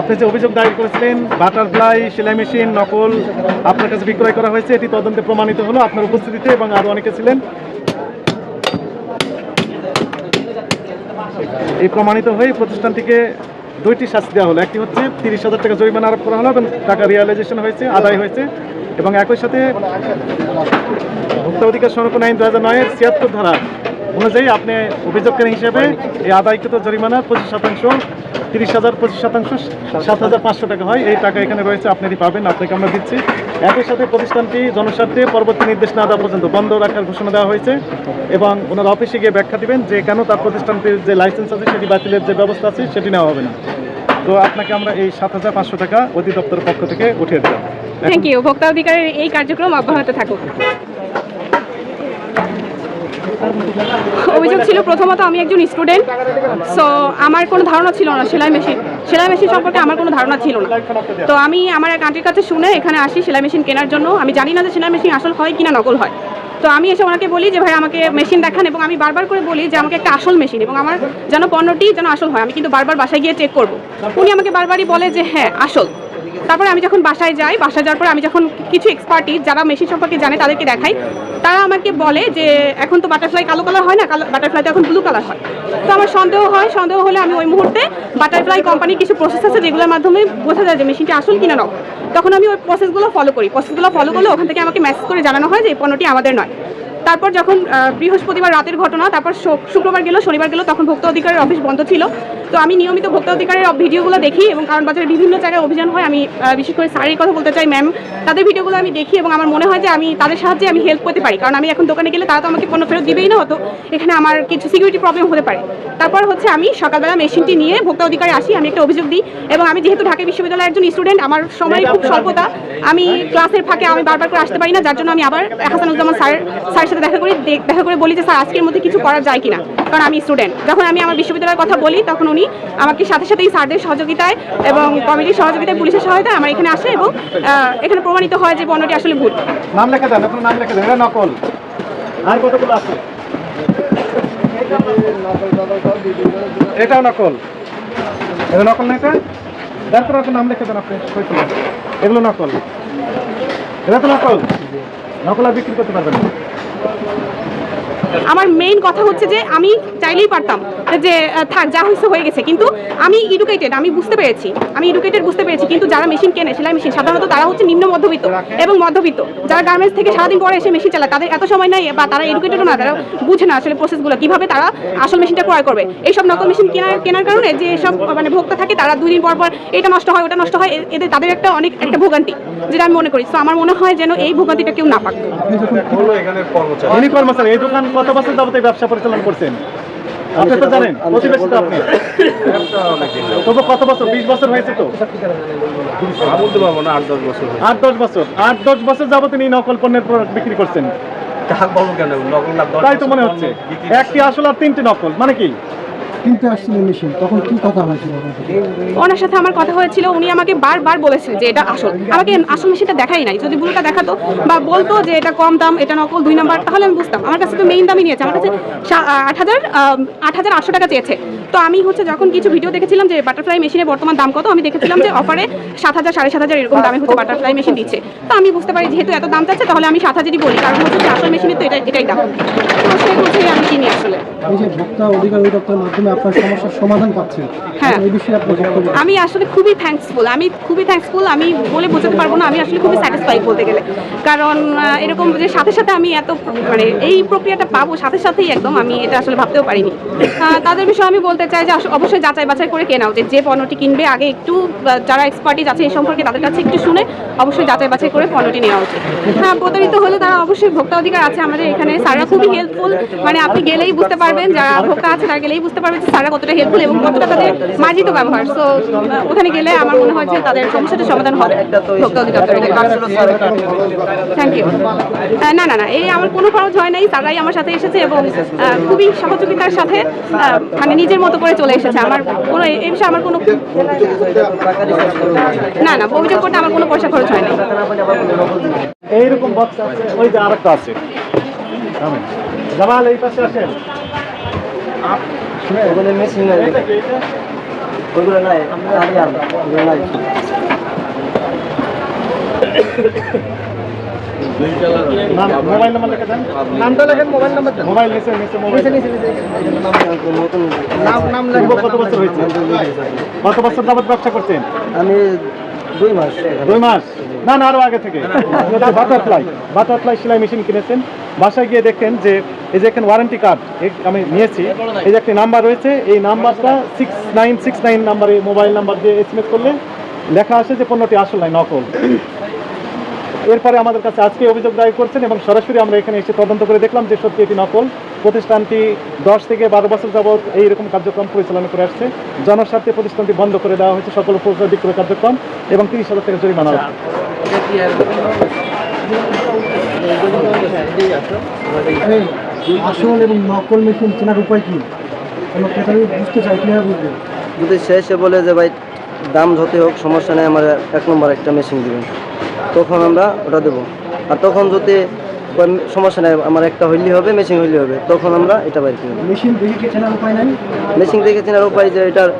আপনি যে অভিযোগ দায়ের করেছিলেন, বাটারফ্লাই, সেলাই মেশিন, নকল, আপনার কাছে বিক্রয় করা হয়েছে, এটি তদন্তে প্রমাণিত হলো আপনার উপস্থিতিতে এবং আরও অনেকে ছিলেন। এই প্রমাণিত হয়ে প্রতিষ্ঠানটিকে দুইটি শাস্তি দেওয়া হলো। একটি হচ্ছে তিরিশ হাজার টাকা জরিমানা আরোপ করা হলো এবং টাকা রিয়ালাইজেশন হয়েছে, আদায় হয়েছে এবং একই সাথে ভোক্তা অধিকার সংরক্ষণ আইন দু হাজার নয়ের ছিয়াত্তর ধারা অনুযায়ী আপনি অভিযোগকারী হিসেবে এই আদায়কৃত জরিমানা পঁচিশ শতাংশ, তিরিশ হাজার পঁচিশ শতাংশ, সাত হাজার পাঁচশো টাকা হয়। এই টাকা এখানে রয়েছে আপনি এটি পাবেন, আপনাকে আমরা দিচ্ছি। একই সাথে প্রতিষ্ঠানটি জনস্বার্থে পরবর্তী নির্দেশ না দেওয়া পর্যন্ত বন্ধ রাখার ঘোষণা দেওয়া হয়েছে এবং ওনার অফিসে গিয়ে ব্যাখ্যা দিবেন যে কেন তার প্রতিষ্ঠানটির যে লাইসেন্স আছে, সেটি বাতিলের যে ব্যবস্থা আছে, সেটি নেওয়া হবে না। তো আপনাকে আমরা এই সাত হাজার পাঁচশো টাকা অধিদপ্তরের পক্ষ থেকে উঠিয়ে দিলাম। থ্যাংক ইউ ভোক্তা অধিকারের এই কার্যক্রম অব্যাহত থাকুক। অভিযোগ ছিল প্রথমত আমি একজন স্টুডেন্ট সো আমার কোনো ধারণা ছিল না সেলাই মেশিন সেলাই মেশিন সম্পর্কে আমার কোনো ধারণা ছিল না। তো আমি আমার এক আন্টির কাছে শুনে এখানে আসি সেলাই মেশিন কেনার জন্য। আমি জানি না যে সেলাই মেশিন আসল হয় কিনা, নকল হয়। তো আমি এসে ওনাকে বলি যে, ভাই, আমাকে মেশিন দেখান। এবং আমি বারবার করে বলি যে, আমাকে একটা আসল মেশিন এবং আমার যেন পণ্যটি যেন আসল হয়, আমি কিন্তু বারবার বাসায় গিয়ে চেক করব। উনি আমাকে বারবারই বলে যে হ্যাঁ আসল। তারপরে আমি যখন বাসায় যাই, বাসায় যাওয়ার পর আমি যখন কিছু এক্সপার্টিস যারা মেশিন সম্পর্কে জানে তাদেরকে দেখাই, তারা আমাকে বলে যে এখন তো বাটারফ্লাই কালো কালার হয় না, কালো বাটারফ্লাই তো এখন ব্লু কালার হয়। তো আমার সন্দেহ হয়, সন্দেহ হলে আমি ওই মুহূর্তে বাটারফ্লাই কোম্পানির কিছু প্রসেস আছে যেগুলোর মাধ্যমে বোঝা যায় যে মেশিনটি আসল কিনা নক তখন আমি ওই প্রসেসগুলো ফলো করি। প্রসেসগুলো ফলো করলে ওখান থেকে আমাকে মেসেজ করে জানানো হয় যে এই পণ্যটি আমাদের নয়। তারপর যখন বৃহস্পতিবার রাতের ঘটনা, তারপর শুক্রবার গেল, শনিবার গেল, তখন ভোক্তা অধিকারের অফিস বন্ধ ছিল। তো আমি নিয়মিত ভোক্তা অধিকারের ভিডিওগুলো দেখি এবং কারণ বাজারে বিভিন্ন জায়গায় অভিযান হয় আমি বিশেষ করে স্যারের কথা বলতে চাই ম্যাম তাদের ভিডিওগুলো আমি দেখি এবং আমার মনে হয় যে আমি তাদের সাহায্যে আমি হেল্প করতে পারি। কারণ আমি এখন দোকানে গেলে তারা তো আমাকে পণ্য ফেরত দিবেই না হতো এখানে আমার কিছু সিকিউরিটি প্রবলেম হতে পারে। তারপর হচ্ছে আমি সকালবেলা মেশিনটি নিয়ে ভোক্তা অধিকারে আসি আমি একটা অভিযোগ দিই এবং আমি যেহেতু ঢাকা বিশ্ববিদ্যালয়ের একজন স্টুডেন্ট আমার সময় খুব স্বল্পতা আমি ক্লাসের ফাঁকে আমি বারবার করে আসতে পারি না যার জন্য আমি আবার হাসানুজ্জামান স্যার স্যারের সাথে দেখা করি দেখা করে বলি যে স্যার আজকের মধ্যে কিছু করা যায় কিনা? কারণ আমি স্টুডেন্ট যখন আমি আমার বিশ্ববিদ্যালয়ের কথা বলি তখন উনি আমাকে সাথে সাথেই স্যারদের সহযোগিতায় এবং কমিটির সহযোগিতায় পুলিশের সহায়তায় আমার এখানে আসে এবং এখানে প্রমাণিত হয় যে পণ্যটি আসলে ভুল। নাম লেখা দেন আপনার নাম লেখা দেন এটা নকল। আর কতগুলো আছে? এটাও নকল। এটা নকল না এটা? তারপর আপনার নাম লেখা দেন আপনি এগুলো নকল। এটা তো নকল। নকল আর বিক্রি করতে পারবেন আমার মেইন কথা হচ্ছে যে আমি চাইলেই পারতাম। যে থাক যা হয়েছে হয়ে গেছে। কিন্তু আমি এডুকেটেড আমি বুঝতে পেরেছি। আমি এডুকেটেড বুঝতে পেরেছি কিন্তু যারা মেশিন কেনে সেলাই মেশিন সাধারণত তারা হচ্ছে নিম্ন মধ্যবিত্ত এবং মধ্যবিত্ত। যারা গার্মেন্টস থেকে সারাদিন পরে এসে মেশিন চালায় তাদের এত সময় নাই বা তারা এডুকেটেডও না তারা বুঝে না আসলে প্রসেসগুলো কীভাবে তারা আসল মেশিনটা ক্রয় করবে। এইসব নকল মেশিন কেনার কেনার কারণে যে সব মানে ভোক্তা থাকে তারা দুই দিন পর পর এটা নষ্ট হয় ওটা নষ্ট হয় এদের তাদের একটা অনেক একটা ভোগান্তি যেটা আমি মনে করি। তো আমার মনে হয় যেন এই ভোগান্তিটা কেউ না পাক। কর্মচারী। এই দোকান কত বছর যাবত ব্যবসা পরিচালনা করছেন? আপনি তো জানেন প্রতিবেশী তো আপনি। তবু কত বছর? বিশ বছর হয়েছে তো? বলতে পারব না আট দশ বছর আট দশ বছর। আট দশ বছর যাবত তিনি নকল পণ্যের প্রোডাক্ট বিক্রি করছেন। তাই তো মনে হচ্ছে। একটি আসল আর তিনটি নকল মানে কি? কিনতে আসছিলেন মেশিন তখন কি কথা হয়েছিল? ওনার সাথে আমার কথা হয়েছিল উনি আমাকে বারবার বলেছে যে এটা আসল। আমাকে আসল মেশিনটা দেখাই নাই যদি ব্লুটা দেখাতো বা বলতো যে এটা কম দাম এটা নকল দুই নাম্বার তাহলে আমি বুঝতাম। আমার কাছে তো মেইন দামই নিয়েছে আমার কাছে আট হাজার আট হাজার আটশো টাকা চেয়েছে। তো আমি হচ্ছে যখন কিছু ভিডিও দেখেছিলাম যে বাটারফ্লাই মেশিনের বর্তমান দাম কত আমি দেখেছিলাম যে অফারে সাত হাজার সাড়ে সাত হাজার এরকম দামে হচ্ছে বাটারফ্লাই মেশিন দিচ্ছে। তো আমি বুঝতে পারি যেহেতু এত দাম চাচ্ছে তাহলে আমি সাত হাজারই বলি কারণ হচ্ছে আসল মেশিনের তো এটা এটাই দাম। তো সেই বুঝেই আমি কিনি আসলে। এই যে ভোক্তা অধিকার অধিদপ্তরের মাধ্যমে আপনার সমস্যার সমাধান পাচ্ছেন হ্যাঁ। আমি আসলে খুবই থ্যাঙ্কসফুল আমি খুবই থ্যাঙ্কসফুল আমি বলে বোঝাতে পারব না আমি আসলে খুবই স্যাটিসফাই বলতে গেলে। কারণ এরকম যে সাথে সাথে আমি এত মানে এই প্রক্রিয়াটা পাবো সাথে সাথেই একদম আমি এটা আসলে ভাবতেও পারিনি। তাদের বিষয়ে আমি বলতে চাই যে অবশ্যই যাচাই বাছাই করে কেনা উচিত যে পণ্যটি কিনবে আগে একটু যারা এক্সপার্টিজ আছে এই সম্পর্কে তাদের কাছে একটু শুনে অবশ্যই যাচাই বাছাই করে পণ্যটি নেওয়া উচিত। হ্যাঁ প্রতারিত হলে তারা অবশ্যই ভোক্তা অধিকার আছে আমাদের এখানে স্যাররা খুবই হেল্পফুল মানে আপনি গেলেই বুঝতে পারবেন যারা ভোক্তা আছে তারা গেলেই বুঝতে পারবেন যে স্যাররা কতটা হেল্পফুল এবং কতটা তাদের মার্জিত ব্যবহার। সো ওখানে গেলে আমার মনে হয় যে তাদের সমস্যাটা সমাধান হবে। থ্যাংক ইউ না না না, এই আমার কোনো খরচ হয় নাই। তারাই আমার সাথে এসেছে এবং খুবই সহযোগিতার সাথে মানে নিজের মতো করে চলে এসেছে। আমার কোনো, এই বিষয়ে আমার কোনো না না, অভিযোগ করতে আমার কোনো পয়সা খরচ হয় না এইরকম বক্স আছে, ওই যে আরেকটা আছে। জামাল, এই পাশে আসেন। এটা কি এটা? ওইগুলো নাই আরে আর ওইগুলো নাই মোবাইল নাম্বার লেখা দেন। নামটা লেখেন মোবাইল নাম্বার দেন মোবাইল নিচে নিচে মোবাইল নতুন নাম নাম কত বছর হয়েছে? কত বছর যাবত ব্যবসা করছেন? আমি দুই মাস। দুই মাস? না না আরও আগে থেকে। বাটারফ্লাই। বাটারফ্লাই সেলাই মেশিন কিনেছেন। বাসায় গিয়ে দেখেন যে এই যে এখানে ওয়ারেন্টি কার্ড আমি নিয়েছি, এই যে একটি নাম্বার রয়েছে, এই নাম্বারটা সিক্স নাইন সিক্স নাইন নাম্বারে মোবাইল নাম্বার দিয়ে এসএমএস করলে লেখা আসে যে পণ্যটি আসল নয় নকল। এরপরে আমাদের কাছে আজকে অভিযোগ দায়ের করছেন এবং সরাসরি আমরা এখানে এসে তদন্ত করে দেখলাম যে সত্যি এটি নকল। প্রতিষ্ঠানটি দশ থেকে বারো বছর যাবৎ এইরকম কার্যক্রম পরিচালনা করে আসছে। জনস্বার্থে প্রতিষ্ঠানটি বন্ধ করে দেওয়া হয়েছে সকল প্রচার বিক্রয় কার্যক্রম এবং তিরিশ হাজার টাকা জরিমানা। এই আসল এবং নকল মেশিন চেনার উপায় কি? কোনো ক্রেতা বুঝতে চাই কীভাবে বুঝবে যদি এসে বলে যে ভাই দাম যতই হোক সমস্যা নেই আমার এক নম্বর একটা মেশিন দিবেন। তখন আমরা ওটা দেবো। আর তখন যদি সমস্যা নেই আমার একটা হইলেই হবে মেশিন হইলেই হবে তখন আমরা এটা বাইর মেশিন দেখে চেনার উপায় নাই? মেশিন দেখে চেনার উপায় যে এটার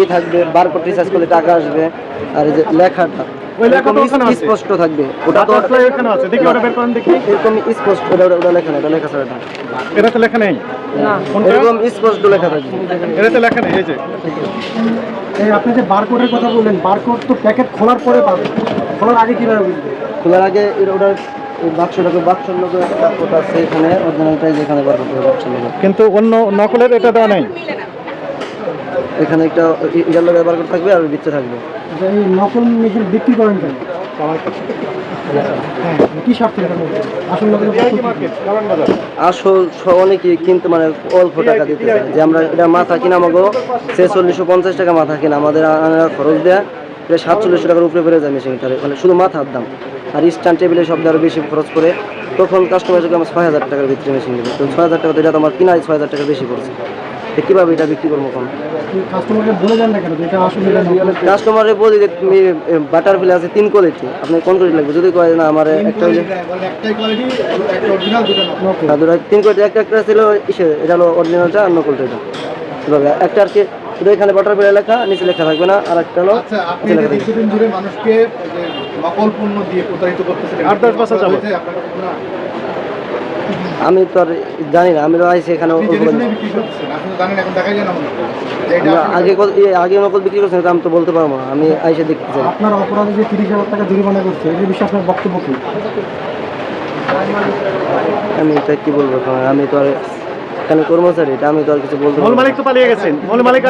ই থাকবে বারকোড রিচার্জ করলে টাকা আসবে আর এই যে লেখাটা স্পষ্ট থাকবে। ওটা তো এখানে আছে। দেখি ওটা বের করেন দেখি। এরকম স্পষ্ট ওটা ওটা- ওটা লেখা না এটা লেখা ছাড়া না। এটা তো লেখা নেই। কোনটা? এরকম স্পষ্ট লেখা থাকবে। এটা তো লেখা নেই এই যে। এই আপনি যে বারকোডের কথা বললেন বারকোড তো প্যাকেট খোলার পরে পাবে খোলার আগে কীভাবে বুঝবে খোলার আগে এর ওটার এই বাক্সটাকে বাক্সের লোক ওটা আছে অরিজিনালটাই যেখানে বার করতে হবে বাক্সের কিন্তু অন্য নকলের এটা দেওয়া নেই। এখানে একটা ই- এটার লোক বার করতে থাকবে আর বিচ্ছে থাকবে। এই নকল মেশিন বিক্রি করেন কেন? হ্যাঁ? আসল স- অনেকে কিন্তু মানে অল্প টাকা দিতে যে আমরা এটা মাথা কিনা আমাকে ছেচল্লিশশো পঞ্চাশ টাকা মাথা কিনা। আমাদের আনার খরচ দেয়া প্রায় সাতচল্লিশশো টাকার উপরে বেড়ে যায় মেশিনটারে মানে শুধু মাথার দাম। আর স্ট্যান্ড টেবিলে সব আরও বেশি খরচ করে তখন কাস্টমার যখন আমার ছয় হাজার টাকার ভিতরে মেশিন দেবে। তো ছয় হাজার টাকা তো এটা তো আমার কিনাই ছয় হাজার টাকা বেশি পড়ছে। কীভাবে এটা বিক্রি করব কম কাস্টমারকে বলে যান না কেন? যে এটা আসলে কাস্টমারে বলি যে তুমি বাটার ফিলে আছে তিন কোয়ালিটি আপনি কোন কোয়ালিটি লাগবে? যদি কয় না আমার একটা আর দুটো তিন কোয়ালিটি একটা একটা ছিল ইসে এটা হলো অরিজিনালটা আর নকলটা এটা। এভাবে। একটা আর কি শুধু এখানে বাটার ফিলে লেখা নিচে লেখা থাকবে না আর একটা হলো আচ্ছা ধরে মানুষকে নকল পণ্য দিয়ে প্রতারিত করতেছিলেন আট দশ বছর যাবত। হয়েছে আপনার কাছে কোনো না? আমি তো আর জানি না আমি তো আইসি এখানে তো আগে কত- আগে নকল বিক্রি করছেন আমি তো বলতে পারব না আমি আইসে দেখতে চাই। আপনার অপরাধে যে তিরিশ হাজার টাকা জরিমানা করছে এই বিষয়ে আপনার বক্তব্য কি? আমি এটা কি বলব আমি তো আর এখানে কর্মচারী এটা আমি তো আর কিছু বলতে মালিক তো পালিয়ে গেছেন মূল মালিক